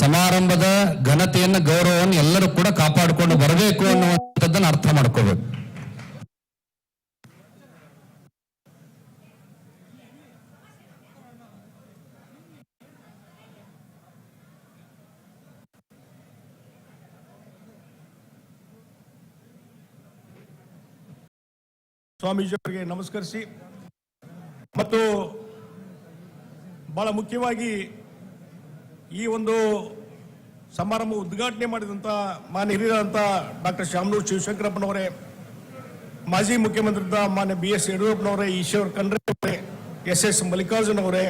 ಸಮಾರಂಭದ ಘನತೆಯನ್ನು, ಗೌರವವನ್ನು ಎಲ್ಲರೂ ಕೂಡ ಕಾಪಾಡಿಕೊಂಡು ಬರಬೇಕು ಅನ್ನುವಂಥದ್ದನ್ನು ಅರ್ಥ ಮಾಡ್ಕೋಬೇಕು. ಸ್ವಾಮೀಜಿಯವರಿಗೆ ನಮಸ್ಕರಿಸಿ. ಮತ್ತು ಬಹಳ ಮುಖ್ಯವಾಗಿ ಈ ಒಂದು ಸಮಾರಂಭ ಉದ್ಘಾಟನೆ ಮಾಡಿದಂಥ ಮಾನ್ಯ ಹಿರಿಯರಂತ ಡಾಕ್ಟರ್ ಶಾಮನೂರ್ ಶಿವಶಂಕರಪ್ಪನವರೇ, ಮಾಜಿ ಮುಖ್ಯಮಂತ್ರಿದ ಮಾನ್ಯ ಬಿ ಎಸ್ ಯಡಿಯೂರಪ್ಪನವರೇ, ಈಶ್ವರ್ ಖಂಡ್ರೆ ಅವರೇ ಎಸ್ ಎಸ್ ಮಲ್ಲಿಕಾರ್ಜುನ್ ಅವರೇ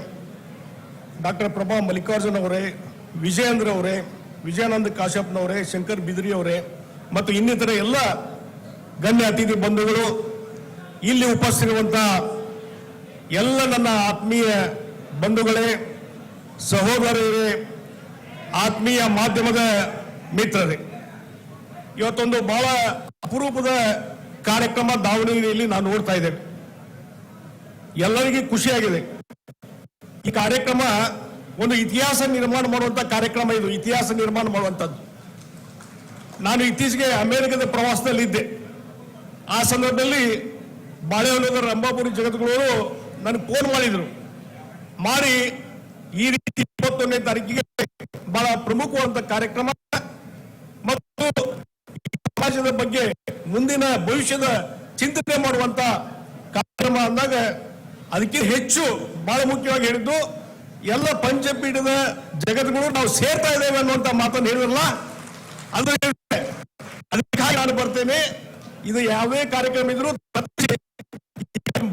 ಡಾಕ್ಟರ್ ಪ್ರಭಾ ಮಲ್ಲಿಕಾರ್ಜುನ್ ಅವರೇ ವಿಜಯೇಂದ್ರ ಅವರೇ ವಿಜಯಾನಂದ ಕಾಶ್ಯಪ್ನವರೇ, ಶಂಕರ್ ಬಿದ್ರಿ ಅವರೇ ಮತ್ತು ಇನ್ನಿತರ ಎಲ್ಲ ಗಣ್ಯ ಅತಿಥಿ ಬಂಧುಗಳು, ಇಲ್ಲಿ ಉಪಸ್ಥಿತಿರುವಂತ ಎಲ್ಲ ನನ್ನ ಆತ್ಮೀಯ ಬಂಧುಗಳೇ, ಸಹೋದರರೇ ಆತ್ಮೀಯ ಮಾಧ್ಯಮದ ಮಿತ್ರರೇ, ಇವತ್ತೊಂದು ಬಹಳ ಅಪರೂಪದ ಕಾರ್ಯಕ್ರಮ ದಾವಣಗೆರೆಯಲ್ಲಿ ನಾನು ನೋಡ್ತಾ ಇದ್ದೇನೆ. ಎಲ್ಲರಿಗೂ ಖುಷಿಯಾಗಿದೆ. ಈ ಕಾರ್ಯಕ್ರಮ ಒಂದು ಇತಿಹಾಸ ನಿರ್ಮಾಣ ಮಾಡುವಂತ ಕಾರ್ಯಕ್ರಮ ಇದು, ಇತಿಹಾಸ ನಿರ್ಮಾಣ ಮಾಡುವಂಥದ್ದು ನಾನು ಇತ್ತೀಚೆಗೆ ಅಮೆರಿಕದ ಪ್ರವಾಸದಲ್ಲಿದ್ದೆ. ಆ ಸಂದರ್ಭದಲ್ಲಿ ಬಾಳೆಹೊಲದ ರಂಭಾಪುರಿ ಜಗದ್ಗುರು ನನಗೆ ಫೋನ್ ಮಾಡಿದ್ರು. ಮಾಡಿ ಈ ರೀತಿ ಇಪ್ಪತ್ತೊಂದನೇ ತಾರೀಕಿಗೆ ಬಹಳ ಪ್ರಮುಖವಾದಂತ ಕಾರ್ಯಕ್ರಮ. ಮತ್ತು ಸಮಾಜದ ಬಗ್ಗೆ ಮುಂದಿನ ಭವಿಷ್ಯದ ಚಿಂತನೆ ಮಾಡುವಂತ ಕಾರ್ಯಕ್ರಮ ಅಂದಾಗ ಅದಕ್ಕೆ ಹೆಚ್ಚು ಬಹಳ ಮುಖ್ಯವಾಗಿ ಹೇಳಿದ್ದು, ಎಲ್ಲ ಪಂಚಪೀಠದ ಜಗತ್ಗಳು ನಾವು ಸೇರ್ತಾ ಇದ್ದೇವೆ ಅನ್ನುವಂತ ಮಾತನ್ನು ಹೇಳಿರಲ್ಲ ಅದು. ಅದಕ್ಕಾಗಿ ನಾನು ಬರ್ತೇನೆ. ಇದು ಯಾವುದೇ ಕಾರ್ಯಕ್ರಮ ಇದ್ರು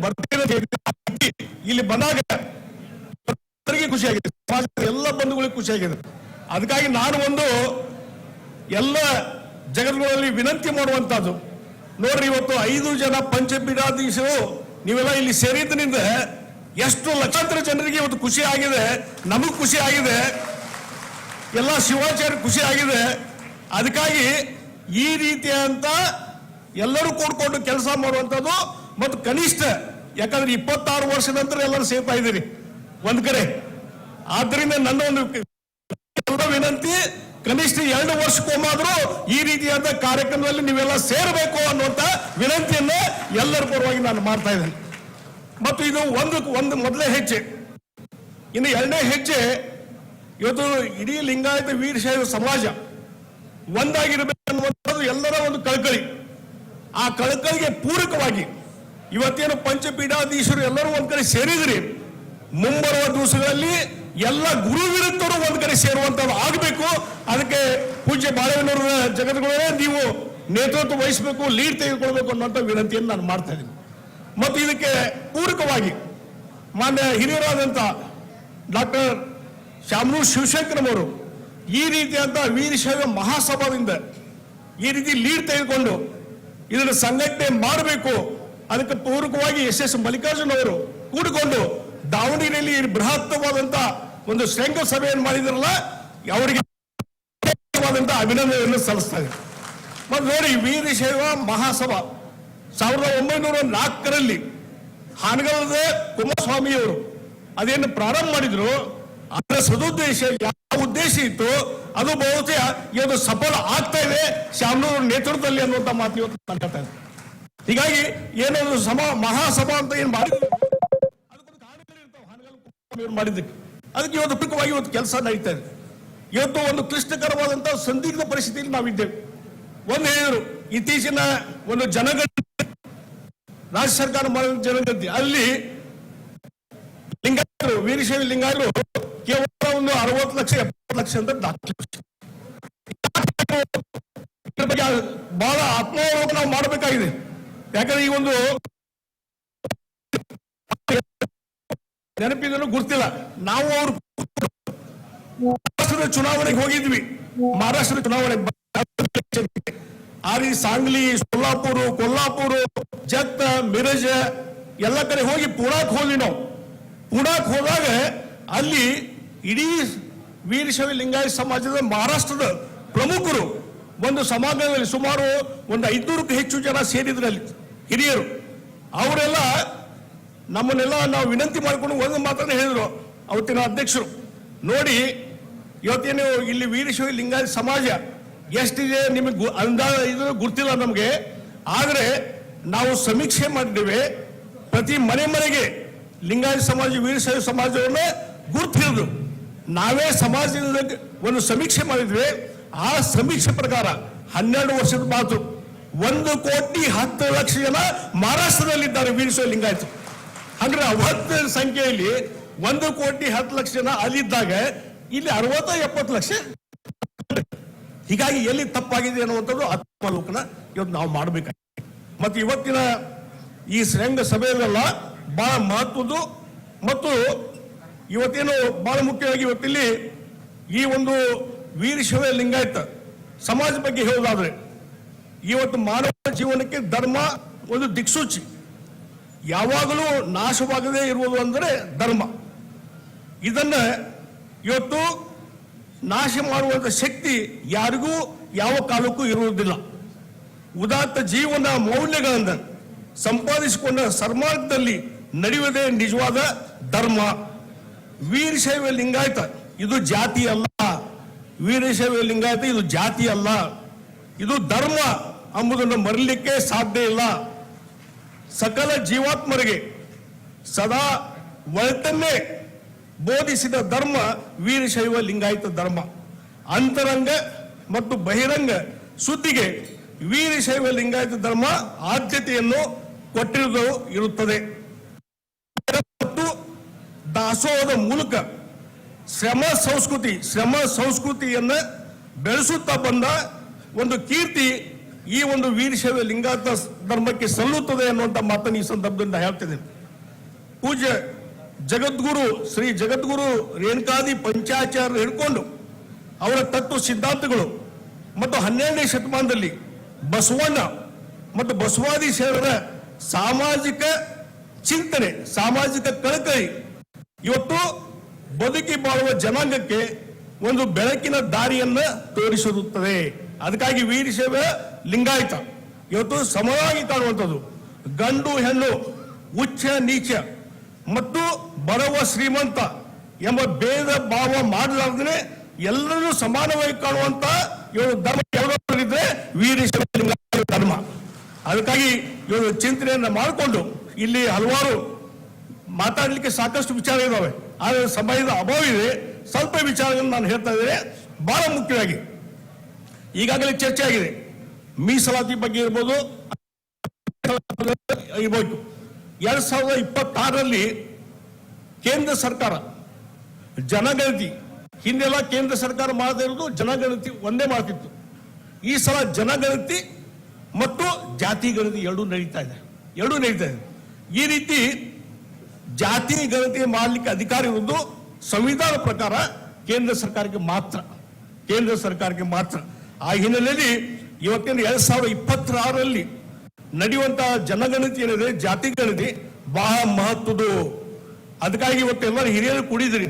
ಬರ್ತೇನೆ ಇಲ್ಲಿ ಬಂದಾಗ ಖುಷಿಯಾಗಿದೆ ಎಲ್ಲ ಬಂಧುಗಳಿಗೆ ಖುಷಿಯಾಗಿದೆ ಅದಕ್ಕಾಗಿ ನಾನು ಒಂದು ಎಲ್ಲ ಜಗತ್ಗಳಲ್ಲಿ ವಿನಂತಿ ಮಾಡುವಂತದ್ದು ನೋಡ್ರಿ ಇವತ್ತು ಐದು ಜನ ಪಂಚಪೀಠಾಧೀಶರು ನೀವೆಲ್ಲ ಇಲ್ಲಿ ಸೇರಿದ್ದರಿಂದ ಎಷ್ಟು ಲಕ್ಷಾಂತರ ಜನರಿಗೆ ಇವತ್ತು ಖುಷಿ ಆಗಿದೆ, ನಮಗೂ ಖುಷಿ ಆಗಿದೆ, ಎಲ್ಲ ಶಿವಾಚಾರ್ಯ ಖುಷಿ ಆಗಿದೆ. ಅದಕ್ಕಾಗಿ ಈ ರೀತಿಯಂತ ಎಲ್ಲರೂ ಕೂಡ್ಕೊಂಡು ಕೆಲಸ ಮಾಡುವಂಥದ್ದು ಮತ್ತು ಕನಿಷ್ಠ, ಯಾಕಂದ್ರೆ ಇಪ್ಪತ್ತಾರು ವರ್ಷದ ನಂತರ ಎಲ್ಲರೂ ಸೇರ್ತಾ ಇದ್ದೀರಿ. ಒಂದು ಕಡೆ. ಆದ್ದರಿಂದ ನನ್ನ ಒಂದು ವಿನಂತಿ, ಕನಿಷ್ಠ ಎರಡು ವರ್ಷಕ್ಕೊಮ್ಮಾದ್ರೂ ಈ ರೀತಿಯಾದ ಕಾರ್ಯಕ್ರಮದಲ್ಲಿ ನೀವೆಲ್ಲ ಸೇರಬೇಕು ಅನ್ನುವಂತ ವಿನಂತಿಯನ್ನ ಎಲ್ಲರ ಪರವಾಗಿ ನಾನು ಮಾಡ್ತಾ ಇದ್ದೇನೆ. ಮತ್ತು ಇದು ಒಂದು ಒಂದು ಮೊದಲೇ ಹೆಜ್ಜೆ. ಇನ್ನು ಎರಡನೇ ಹೆಜ್ಜೆ, ಇವತ್ತು ಇಡೀ ಲಿಂಗಾಯತ ವೀರಶೈವ ಸಮಾಜ ಒಂದಾಗಿರಬೇಕು ಅನ್ನುವಂಥದ್ದು ಎಲ್ಲರ ಒಂದು ಕಳಕಳಿ. ಆ ಕಳಕಳಿಗೆ ಪೂರಕವಾಗಿ ಇವತ್ತೇನು ಪಂಚಪೀಠಾಧೀಶರು ಎಲ್ಲರೂ ಒಂದ್ ಕಡೆ ಸೇರಿದ್ರಿ. ಮುಂಬರುವ ದಿವಸಗಳಲ್ಲಿ ಎಲ್ಲ ಗುರು ವಿರುದ್ಧರು ಒಂದ್ ಕಡೆ ಸೇರುವಂತದ್ದು ಆಗಬೇಕು. ಅದಕ್ಕೆ ಪೂಜ್ಯ ಬಾಳೆಹೊನ್ನೂರ ಜಗದ್ಗುರುವೇ ನೀವು ನೇತೃತ್ವ ವಹಿಸಬೇಕು, ಲೀಡ್ ತೆಗೆದುಕೊಳ್ಬೇಕು ಅನ್ನುವಂಥ ವಿನಂತಿಯನ್ನು ನಾನು ಮಾಡ್ತಾ ಇದ್ದೀನಿ. ಮತ್ತು ಇದಕ್ಕೆ ಪೂರಕವಾಗಿ ಮಾನ್ಯ ಹಿರಿಯರಾದಂಥ ಡಾಕ್ಟರ್ ಶಾಮನೂರ್ ಶಿವಶಂಕರವರು ಈ ರೀತಿಯಾದ ವೀರಶೈವ ಮಹಾಸಭಾದಿಂದ ಈ ರೀತಿ ಲೀಡ್ ತೆಗೆದುಕೊಂಡು ಇದನ್ನು ಸಂಘಟನೆ ಮಾಡಬೇಕು. ಅದಕ್ಕೆ ಪೂರಕವಾಗಿ ಎಸ್ ಎಸ್ ಮಲ್ಲಿಕಾರ್ಜುನ್ ಅವರು ಕೂಡಿಕೊಂಡು ದಾವಣಗೆರೆಯಲ್ಲಿ ಈ ಬೃಹತ್ತವಾದಂತ ಒಂದು ಶೃಂಗ ಸಭೆಯನ್ನು ಮಾಡಿದ್ರಲ್ಲ, ಅವರಿಗೆ ಅಭಿನಂದನೆಯನ್ನು ಸಲ್ಲಿಸ್ತಾ ಇದ್ದೀನಿ ಮತ್ತು ನೋಡಿ ವೀರಶೈವ ಮಹಾಸಭಾ, ಸಾವಿರದ ಒಂಬೈನೂರ ನಾಲ್ಕರಲ್ಲಿ ಹಾನಗಲದ ಕುಮಾರಸ್ವಾಮಿಯವರು ಅದೇನು ಪ್ರಾರಂಭ ಮಾಡಿದ್ರು, ಅದರ ಸದುದ್ದೇಶ ಯಾವ ಉದ್ದೇಶ ಇತ್ತು, ಅದು ಬಹುತೇಕ ಇವತ್ತು ಸಫಲ ಆಗ್ತಾ ಇದೆ, ಶಾಮನೂರು ನೇತೃತ್ವದಲ್ಲಿ ಅನ್ನುವಂತ ಮಾತು ಇವತ್ತು ನಾನು ಇದೆ. ಹೀಗಾಗಿ ಏನೊಂದು ಸಮ, ಮಹಾಸಭಾ ಅಂತ ಏನು ಮಾಡಿದ್ರು? ಅದಕ್ಕೊಂದು ಕಾರಣಗಳು ಇರ್ತಾವೆ ಹಾನಗಲ್ ಕುಮಾರಸ್ವಾಮಿಯವರು ಮಾಡಿದ್ದಕ್ಕೆ. ಅದಕ್ಕೆ ಇವತ್ತು ಪ್ರಮುಖವಾಗಿ ಇವತ್ತು ಕೆಲಸ ನಡೀತಾ ಇದೆ. ಇವತ್ತು ಒಂದು ಕ್ಲಿಷ್ಟಕರವಾದಂತಹ ಸಂದಿಗ್ಧ ಪರಿಸ್ಥಿತಿಯಲ್ಲಿ ನಾವಿದ್ದೇವೆ. ಒಂದು ಹೇಳಿದರು, ಇತ್ತೀಚಿನ ಒಂದು ಜನಗಣತಿ, ರಾಜ್ಯ ಸರ್ಕಾರ ಮಾಡಿದ ಜನಗಣತಿ, ಅಲ್ಲಿ ಲಿಂಗಾಯರು ವೀರಶೈವ ಲಿಂಗಾಯರು ಕೇವಲ ಒಂದು ಅರವತ್ತು ಲಕ್ಷ, ಎಪ್ಪತ್ತು ಲಕ್ಷ ಅಂತ ದಾಖಲೆ ಇದ್ರ ಬಗ್ಗೆ ಬಹಳ ಆತ್ಮಾವಲೋಕನ ನಾವು ಮಾಡಬೇಕಾಗಿದೆ. ಯಾಕಂದ್ರೆ ಈ ಒಂದು ನೆನಪಿದನು ಗೊತ್ತಿಲ್ಲ. ನಾವು ಅವರು ಮಹಾರಾಷ್ಟ್ರದ ಚುನಾವಣೆಗೆ ಹೋಗಿದ್ವಿ. ಮಹಾರಾಷ್ಟ್ರದ ಚುನಾವಣೆ ಆರಿ, ಸಾಂಗ್ಲಿ, ಸೊಲ್ಲಾಪುರ, ಕೊಲ್ಲಾಪುರ, ಜತ್ತ, ಮಿರಜ, ಎಲ್ಲ ಕಡೆ ಹೋಗಿ ಪುಣಾಕ್ ಹೋದ್ವಿ ನಾವು. ಪುಣಾಕ್ ಹೋದಾಗ ಅಲ್ಲಿ ಇಡೀ ವೀರಶೈವ ಲಿಂಗಾಯತ ಸಮಾಜದ ಮಹಾರಾಷ್ಟ್ರದ ಪ್ರಮುಖರು ಒಂದು ಸಮಾಜದಲ್ಲಿ ಸುಮಾರು ಒಂದು ಐದ್ನೂರಕ್ಕೂ ಹೆಚ್ಚು ಜನ ಸೇರಿದ್ರು ಅಲ್ಲಿ ಹಿರಿಯರು. ಅವರೆಲ್ಲ ನಮ್ಮನ್ನೆಲ್ಲ ನಾವು ವಿನಂತಿ ಮಾಡಿಕೊಂಡು ಒಂದು ಮಾತ್ರ ಹೇಳಿದ್ರು ಅವತ್ತಿನ ಅಧ್ಯಕ್ಷರು. ನೋಡಿ, ಇವತ್ತೇನು ಇಲ್ಲಿ ವೀರಶೈವ ಲಿಂಗಾಯತ ಸಮಾಜ ಎಷ್ಟಿದೆ ನಿಮಗೆ ಅಂದಾಜ ಇದು ಗುರ್ತಿಲ್ಲ ನಮಗೆ. ಆದರೆ ನಾವು ಸಮೀಕ್ಷೆ ಮಾಡಿದ್ದೇವೆ. ಪ್ರತಿ ಮನೆ ಮನೆಗೆ ಲಿಂಗಾಯತ ಸಮಾಜ, ವೀರಶೈವ ಸಮಾಜವನ್ನು ಗುರುತಿದ್ರು ನಾವೇ ಸಮಾಜದಿಂದ ಒಂದು ಸಮೀಕ್ಷೆ ಮಾಡಿದ್ವಿ. ಆ ಸಮೀಕ್ಷೆ ಪ್ರಕಾರ ಹನ್ನೆರಡು ವರ್ಷದ ಮಾತು. ಒಂದು ಕೋಟಿ ಹತ್ತು ಲಕ್ಷ ಜನ ಮಹಾರಾಷ್ಟ್ರದಲ್ಲಿದ್ದಾರೆ ವೀರಶೈವ ಲಿಂಗಾಯತ ಅಂದ್ರೆ ಅವತ್ತು ಸಂಖ್ಯೆಯಲ್ಲಿ ಒಂದು ಕೋಟಿ ಹತ್ತು ಲಕ್ಷ ಜನ ಅಲ್ಲಿದ್ದಾಗ ಇಲ್ಲಿ ಅರವತ್ತ, ಎಪ್ಪತ್ತು ಲಕ್ಷ. ಹೀಗಾಗಿ ಎಲ್ಲಿ ತಪ್ಪಾಗಿದೆ ಅನ್ನುವಂಥದ್ದು ಆತ್ಮಾವಲೋಕನ ಇವತ್ತು ನಾವು ಮಾಡಬೇಕಾಗಿದೆ. ಮತ್ತು ಇವತ್ತಿನ ಈ ಶೃಂಗ ಸಭೆಯಲ್ಲೆಲ್ಲ ಬಹಳ ಮಹತ್ವದ್ದು ಮತ್ತು ಇವತ್ತೇನು ಬಹಳ ಮುಖ್ಯವಾಗಿ ಇವತ್ತಿಲ್ಲಿ ಈ ಒಂದು ವೀರಶಿವ ಲಿಂಗಾಯತ ಸಮಾಜ ಬಗ್ಗೆ ಹೇಳೋದಾದ್ರೆ ಇವತ್ತು ಮಾನವ ಜೀವನಕ್ಕೆ ಧರ್ಮ ಒಂದು ದಿಕ್ಸೂಚಿ. ಯಾವಾಗಲೂ ನಾಶವಾಗದೇ ಇರುವುದು ಅಂದರೆ ಧರ್ಮ. ಇದನ್ನು ಇವತ್ತು ನಾಶ ಮಾಡುವಂಥ ಶಕ್ತಿ ಯಾರಿಗೂ ಯಾವ ಕಾಲಕ್ಕೂ ಇರುವುದಿಲ್ಲ. ಉದಾತ್ತ ಜೀವನ ಮೌಲ್ಯಗಳನ್ನು ಸಂಪಾದಿಸಿಕೊಂಡ ಸನ್ಮಾರ್ಗದಲ್ಲಿ ನಡೆಯುವುದೇ ನಿಜವಾದ ಧರ್ಮ. ವೀರಶೈವ ಲಿಂಗಾಯತ, ಇದು ಜಾತಿ ಅಲ್ಲ. ವೀರಶೈವ ಲಿಂಗಾಯತ, ಇದು ಜಾತಿ ಅಲ್ಲ. ಇದು ಧರ್ಮ ಎಂಬುದನ್ನು ಮರಲಿಕ್ಕೆ ಸಾಧ್ಯ ಇಲ್ಲ. ಸಕಲ ಜೀವಾತ್ಮರಿಗೆ ಸದಾ ಒಳ್ತನ್ನೇ ಬೋಧಿಸಿದ ಧರ್ಮ ವೀರಶೈವ ಲಿಂಗಾಯತ ಧರ್ಮ. ಅಂತರಂಗ ಮತ್ತು ಬಹಿರಂಗ ಸುದ್ದಿಗೆ ವೀರಶೈವ ಲಿಂಗಾಯತ ಧರ್ಮ ಆದ್ಯತೆಯನ್ನು ಕೊಟ್ಟಿರುವುದು ಇರುತ್ತದೆ. ಮತ್ತು ದಾಸೋಹದ ಮೂಲಕ ಶ್ರಮ ಸಂಸ್ಕೃತಿ, ಶ್ರಮ ಸಂಸ್ಕೃತಿಯನ್ನು ಬೆಳೆಸುತ್ತಾ ಬಂದ ಒಂದು ಕೀರ್ತಿ ಈ ಒಂದು ವೀರಶೈವ ಲಿಂಗಾಯತ ಧರ್ಮಕ್ಕೆ ಸಲ್ಲುತ್ತದೆ ಅನ್ನುವಂಥ ಮಾತನ್ನು ಈ ಸಂದರ್ಭದಿಂದ ಹೇಳ್ತಿದ್ದೇನೆ. ಪೂಜ್ಯ ಜಗದ್ಗುರು, ಶ್ರೀ ಜಗದ್ಗುರು ರೇಣುಕಾದಿ ಪಂಚಾಚಾರ್ಯ ಹಿಡ್ಕೊಂಡು ಅವರ ತತ್ವ ಸಿದ್ಧಾಂತಗಳು ಮತ್ತು ಹನ್ನೆರಡನೇ ಶತಮಾನದಲ್ಲಿ ಬಸವಣ್ಣ ಮತ್ತು ಬಸವಾದಿ ಶರಣರ ಸಾಮಾಜಿಕ ಚಿಂತನೆ, ಸಾಮಾಜಿಕ ಕಳಕಳಿ ಇವತ್ತು ಬದುಕಿ ಬಾಳುವ ಜನಾಂಗಕ್ಕೆ ಒಂದು ಬೆಳಕಿನ ದಾರಿಯನ್ನು ತೋರಿಸಿರುತ್ತದೆ. ಅದಕ್ಕಾಗಿ ವೀರಶೈವ ಲಿಂಗಾಯತ. ಇವತ್ತು ಸಮವಾಗಿ ಕಾಣುವಂಥದ್ದು ಗಂಡು, ಹೆಣ್ಣು ಉಚ್ಚ ನೀಚ ಮತ್ತು ಬಡವ, ಶ್ರೀಮಂತ ಎಂಬ ಭೇದ ಭಾವ ಮಾಡಲಾರ್ದೇ ಎಲ್ಲರೂ ಸಮಾನವಾಗಿ ಕಾಣುವಂತ ಇವರು ಧರ್ಮ ಯಾವುದಾದ್ರಿದ್ರೆ ವೀರಶೈವ ಲಿಂಗಾಯತ ಧರ್ಮ. ಅದಕ್ಕಾಗಿ ಇವರು ಚಿಂತನೆಯನ್ನು ಮಾಡಿಕೊಂಡು ಇಲ್ಲಿ ಹಲವಾರು ಮಾತಾಡಲಿಕ್ಕೆ ಸಾಕಷ್ಟು ವಿಚಾರ ಇದಾವೆ. ಆದರೆ ಸಮಯದ ಅಭಾವ ಇದೆ. ಸ್ವಲ್ಪ ವಿಚಾರಗಳನ್ನು ನಾನು ಹೇಳ್ತಾ ಇದ್ದೇನೆ. ಬಹಳ ಮುಖ್ಯವಾಗಿ ಈಗಾಗಲೇ ಚರ್ಚೆ ಆಗಿದೆ. ಮೀಸಲಾತಿ ಬಗ್ಗೆ ಇರ್ಬೋದು ಇರ್ಬೋದು. ಎರಡ್ ಸಾವಿರದ ಇಪ್ಪತ್ತಾರರಲ್ಲಿ ಕೇಂದ್ರ ಸರ್ಕಾರ, ಜನಗಣತಿ, ಹಿಂದೆಲ್ಲ ಕೇಂದ್ರ ಸರ್ಕಾರ ಮಾಡದೇ ಇರೋದು ಜನಗಣತಿ ಒಂದೇ ಮಾಡ್ತಿತ್ತು. ಈ ಸಲ ಜನಗಣತಿ ಮತ್ತು ಜಾತಿ ಗಣತಿ ಎರಡೂ ನಡೀತಾ ಇದೆ. ಎರಡೂ ನಡೀತಾ ಇದೆ. ಈ ರೀತಿ ಜಾತಿ ಗಣತಿ ಮಾಡಲಿಕ್ಕೆ ಅಧಿಕಾರ ಇರುವುದು ಸಂವಿಧಾನ ಪ್ರಕಾರ ಕೇಂದ್ರ ಸರ್ಕಾರಕ್ಕೆ ಮಾತ್ರ. ಕೇಂದ್ರ ಸರ್ಕಾರಕ್ಕೆ ಮಾತ್ರ. ಆ ಹಿನ್ನೆಲೆಯಲ್ಲಿ ಇವತ್ತಿನ ಎರಡ್ ಸಾವಿರದ ಇಪ್ಪತ್ತಾರರಲ್ಲಿ ನಡೆಯುವಂತಹ ಜನಗಣತಿ ಏನಿದೆ, ಜಾತಿ ಗಣತಿ ಬಹಳ ಮಹತ್ವದ್ದು. ಅದಕ್ಕಾಗಿ ಇವತ್ತು ಎಲ್ಲರೂ ಹಿರಿಯರು ಕೂಡಿದ್ರಿ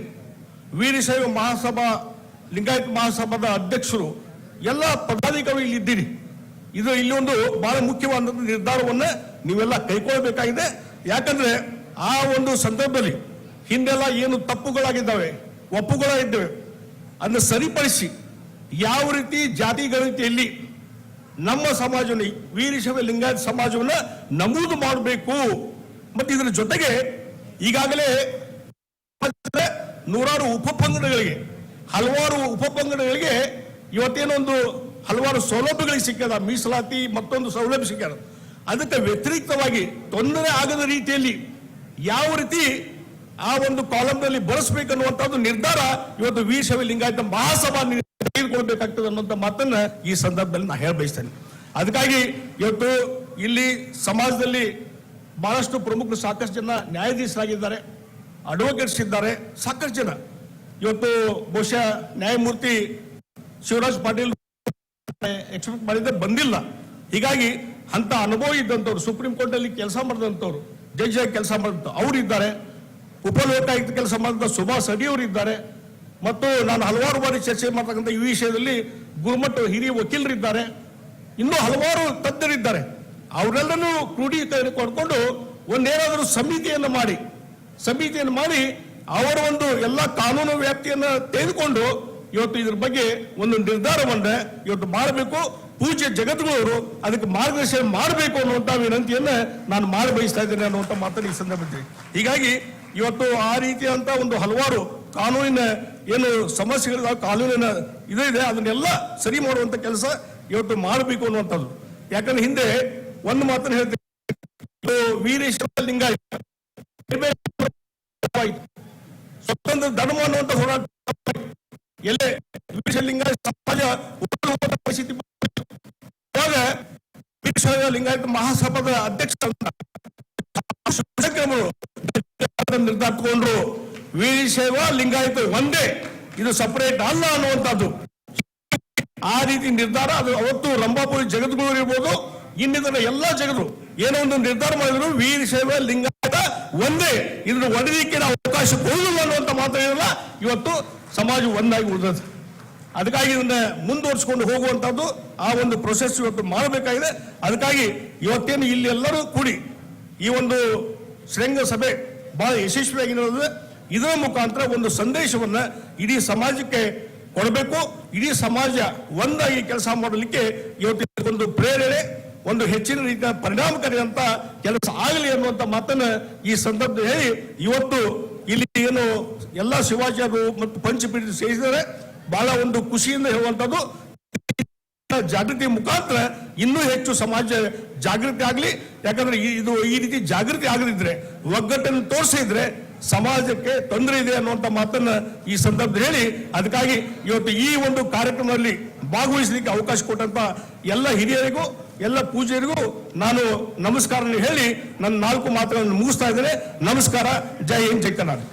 ವೀರಶೈವ ಮಹಾಸಭಾ, ಲಿಂಗಾಯತ ಮಹಾಸಭಾದ ಅಧ್ಯಕ್ಷರು, ಎಲ್ಲ ಪದಾಧಿಕಾರಿಗಳು ಇಲ್ಲಿ ಇದ್ದೀರಿ. ಇದು ಇಲ್ಲಿ ಒಂದು ಬಹಳ ಮುಖ್ಯವಾದ ನಿರ್ಧಾರವನ್ನ ನೀವೆಲ್ಲ ಕೈಗೊಳ್ಳಬೇಕಾಗಿದೆ. ಯಾಕಂದ್ರೆ ಆ ಒಂದು ಸಂದರ್ಭದಲ್ಲಿ ಹಿಂದೆಲ್ಲ ಏನು ತಪ್ಪುಗಳಾಗಿದ್ದಾವೆ, ಒಪ್ಪುಗಳಾಗಿದ್ದಾವೆ, ಅದನ್ನ ಸರಿಪಡಿಸಿ ಯಾವ ರೀತಿ ಜಾತಿ ಗಣತಿಯಲ್ಲಿ ನಮ್ಮ ಸಮಾಜವನ್ನು, ವೀರಶವ ಲಿಂಗಾಯತ ಸಮಾಜವನ್ನ ನಮೂದು ಮಾಡಬೇಕು. ಮತ್ತು ಇದರ ಜೊತೆಗೆ ಈಗಾಗಲೇ ನೂರಾರು ಉಪಪಂಗಡಗಳಿಗೆ, ಹಲವಾರು ಉಪಪಂಗಡಗಳಿಗೆ ಇವತ್ತೇನೊಂದು ಹಲವಾರು ಸೌಲಭ್ಯಗಳಿಗೆ ಸಿಕ್ಕದ. ಮೀಸಲಾತಿ, ಮತ್ತೊಂದು ಸೌಲಭ್ಯ ಸಿಕ್ಕದ. ಅದಕ್ಕೆ ವ್ಯತಿರಿಕ್ತವಾಗಿ ತೊಂದರೆ ಆಗದ ರೀತಿಯಲ್ಲಿ ಯಾವ ರೀತಿ ಆ ಒಂದು ಕಾಲಂನಲ್ಲಿ ಬಳಸಬೇಕನ್ನುವಂಥದ್ದು ನಿರ್ಧಾರ ಇವತ್ತು ವೀರಶವ ಲಿಂಗಾಯತ ಮಹಾಸಭಾ ತೆಗೆದುಕೊಳ್ಬೇಕಾಗ್ತದೆ ಅನ್ನುವಂಥ ಮಾತನ್ನ ಈ ಸಂದರ್ಭದಲ್ಲಿ ನಾ ಹೇಳ ಬಯಸ್ತೇನೆ. ಅದಕ್ಕಾಗಿ ಇವತ್ತು ಇಲ್ಲಿ ಸಮಾಜದಲ್ಲಿ ಬಹಳಷ್ಟು ಪ್ರಮುಖರು ಸಾಕಷ್ಟು ಜನ ನ್ಯಾಯಾಧೀಶರಾಗಿದ್ದಾರೆ ಅಡ್ವೊಕೇಟ್ಸ್ ಇದ್ದಾರೆ, ಸಾಕಷ್ಟು ಜನ. ಇವತ್ತು ಬಹುಶಃ ನ್ಯಾಯಮೂರ್ತಿ ಶಿವರಾಜ್ ಪಾಟೀಲ್ ಎಕ್ಸ್ಪೆಕ್ಟ್ ಮಾಡಿದ್ರೆ ಬಂದಿಲ್ಲ. ಹೀಗಾಗಿ ಅಂತ ಅನುಭವ ಇದ್ದಂಥವ್ರು, ಸುಪ್ರೀಂ ಕೋರ್ಟ್ ಅಲ್ಲಿ ಕೆಲಸ ಮಾಡಿದಂಥವ್ರು ಜಡ್ಜ್ ಆಗಿ ಕೆಲಸ ಮಾಡಿದಂಥ ಅವ್ರು ಇದ್ದಾರೆ. ಉಪಲೋಕಾಯುಕ್ತ ಕೆಲಸ ಮಾಡಿದ ಸುಭಾಷ್ ಅಡಿ ಅವರು ಇದ್ದಾರೆ. ಮತ್ತು ನಾನು ಹಲವಾರು ಬಾರಿ ಚರ್ಚೆ ಮಾಡ್ತಕ್ಕಂಥ ಈ ವಿಷಯದಲ್ಲಿ ಗುರುಮಟ್ಟ ಹಿರಿಯ ವಕೀಲರಿದ್ದಾರೆ. ಇನ್ನೂ ಹಲವಾರು ತಜ್ಞರಿದ್ದಾರೆ. ಅವರೆಲ್ಲರೂ ಕ್ರೋಢೀಕರಿಸಿಕೊಂಡು ಒಂದೇನಾದರೂ ಸಮಿತಿಯನ್ನು ಮಾಡಿ ಸಮಿತಿಯನ್ನು ಮಾಡಿ ಅವರ ಒಂದು ಎಲ್ಲ ಕಾನೂನು ವ್ಯಾಪ್ತಿಯನ್ನು ತೆಗೆದುಕೊಂಡು ಇವತ್ತು ಇದ್ರ ಬಗ್ಗೆ ಒಂದು ನಿರ್ಧಾರವನ್ನು ಇವತ್ತು ಮಾಡಬೇಕು. ಪೂಜ್ಯ ಜಗದ್ಗುರು ಅದಕ್ಕೆ ಮಾರ್ಗದರ್ಶನ ಮಾಡಬೇಕು ಅನ್ನುವಂತ ವಿನಂತಿಯನ್ನ ನಾನು ಮಾಡಿ ಬಯಸ್ತಾ ಇದ್ದೇನೆ ಅನ್ನುವಂತ ಮಾತನ್ನು ಈ ಸಂದರ್ಭದಲ್ಲಿ. ಹೀಗಾಗಿ ಇವತ್ತು ಆ ರೀತಿಯಂತ ಒಂದು ಹಲವಾರು ಕಾನೂನಿನ ಏನು ಸಮಸ್ಯೆಗಳ ಕಾನೂನಿನ ಇದು ಇದೆ, ಅದನ್ನೆಲ್ಲ ಸರಿ ಮಾಡುವಂತ ಕೆಲಸ ಇವತ್ತು ಮಾಡಬೇಕು ಅನ್ನುವಂಥದ್ದು. ಯಾಕಂದ್ರೆ ಹಿಂದೆ ಒಂದು ಮಾತನ್ನು ಹೇಳ್ತೀನಿ. ವೀರೇಶ್ವರ ಲಿಂಗಾಯತ ಸ್ವತಂತ್ರ ಧರ್ಮ ಅನ್ನುವಂತ ಹೋರಾಟ. ಎಲ್ಲೇ ವೀರೇಶ್ವರ ಲಿಂಗಾಯತ ಸಮಾಜ ಪರಿಸ್ಥಿತಿ ವೀರೇಶ್ವರ ಲಿಂಗಾಯತ ಮಹಾಸಭಾದ ಅಧ್ಯಕ್ಷ ನಿರ್ಧಾರ ತಗೊಂಡ್ರು. ವೀರಶೈವ ಲಿಂಗಾಯತ ಒಂದೇ. ಇದು ಸಪರೇಟ್ ಅಲ್ಲ ಅನ್ನುವಂಥದ್ದು. ಆ ರೀತಿ ನಿರ್ಧಾರ ಅದು ಅವತ್ತು ರಂಭಾಪುರಿ ಜಗದ್ಗುರು ಇರ್ಬೋದು, ಇನ್ನಿತರ ಎಲ್ಲಾ ಜಗದ್ರು. ಏನೋ ಒಂದು ನಿರ್ಧಾರ ಮಾಡಿದ್ರು ವೀರಶೈವ ಲಿಂಗಾಯತ ಒಂದೇ. ಇದನ್ನು ಒಡೆದಿಕ್ಕೆ ನಾವು ಅವಕಾಶ ಅನ್ನುವಂತ ಮಾತಾಡಿರಲ್ಲ ಇವತ್ತು ಸಮಾಜ ಒಂದಾಗಿ ಉಳಿದದ್ದು. ಅದಕ್ಕಾಗಿ ಇದನ್ನ ಮುಂದುವರಿಸಿಕೊಂಡು ಹೋಗುವಂತದ್ದು ಆ ಒಂದು ಪ್ರೊಸೆಸ್ ಇವತ್ತು ಮಾಡಬೇಕಾಗಿದೆ. ಅದಕ್ಕಾಗಿ ಇವತ್ತೇನು ಇಲ್ಲಿ ಎಲ್ಲರೂ ಕೂಡಿ ಈ ಒಂದು ಶೃಂಗ ಸಭೆ ಬಹಳ ಯಶಸ್ವಿಯಾಗಿ ಇದರ ಮುಖಾಂತರ ಒಂದು ಸಂದೇಶವನ್ನ ಇಡೀ ಸಮಾಜಕ್ಕೆ ಕೊಡಬೇಕು. ಇಡೀ ಸಮಾಜ ಒಂದಾಗಿ ಕೆಲಸ ಮಾಡಲಿಕ್ಕೆ ಇವತ್ತು ಒಂದು ಪ್ರೇರಣೆ, ಒಂದು ಹೆಚ್ಚಿನ ರೀತಿಯ ಪರಿಣಾಮಕಾರಿ ಅಂತ ಕೆಲಸ ಆಗಲಿ ಅನ್ನುವಂತ ಮಾತನ್ನ ಈ ಸಂದರ್ಭದಲ್ಲಿ ಹೇಳಿ ಇವತ್ತು ಇಲ್ಲಿ ಏನು ಎಲ್ಲ ಶಿವಾಚಾರ್ಯರು ಮತ್ತು ಪಂಚಪೀಠ ಸೇರಿಸಿದರೆ ಬಹಳ ಒಂದು ಖುಷಿಯಿಂದ ಹೇಳುವಂತದ್ದು, ಜಾಗೃತಿ ಮುಖಾಂತರ ಇನ್ನೂ ಹೆಚ್ಚು ಸಮಾಜ ಜಾಗೃತಿ ಆಗಲಿ. ಯಾಕಂದ್ರೆ ಇದು ಈ ರೀತಿ ಜಾಗೃತಿ ಆಗದಿದ್ರೆ ಒಗ್ಗಟ್ಟನ್ನು ತೋರಿಸಿದ್ರೆ ಸಮಾಜಕ್ಕೆ ತೊಂದರೆ ಇದೆ ಅನ್ನುವಂಥ ಮಾತನ್ನ ಈ ಸಂದರ್ಭದಲ್ಲಿ ಹೇಳಿ, ಅದಕ್ಕಾಗಿ ಇವತ್ತು ಈ ಒಂದು ಕಾರ್ಯಕ್ರಮದಲ್ಲಿ ಭಾಗವಹಿಸಲಿಕ್ಕೆ ಅವಕಾಶ ಕೊಟ್ಟಂತ ಎಲ್ಲ ಹಿರಿಯರಿಗೂ, ಎಲ್ಲ ಪೂಜೆಯರಿಗೂ ನಾನು ನಮಸ್ಕಾರ ಹೇಳಿ ನನ್ನ ನಾಲ್ಕು ಮಾತುಗಳನ್ನು ಮುಗಿಸ್ತಾ ಇದ್ದೇನೆ. ನಮಸ್ಕಾರ. ಜೈ ಹಿಂದ್, ಜೈ ಕರ್ನಾಟಕ.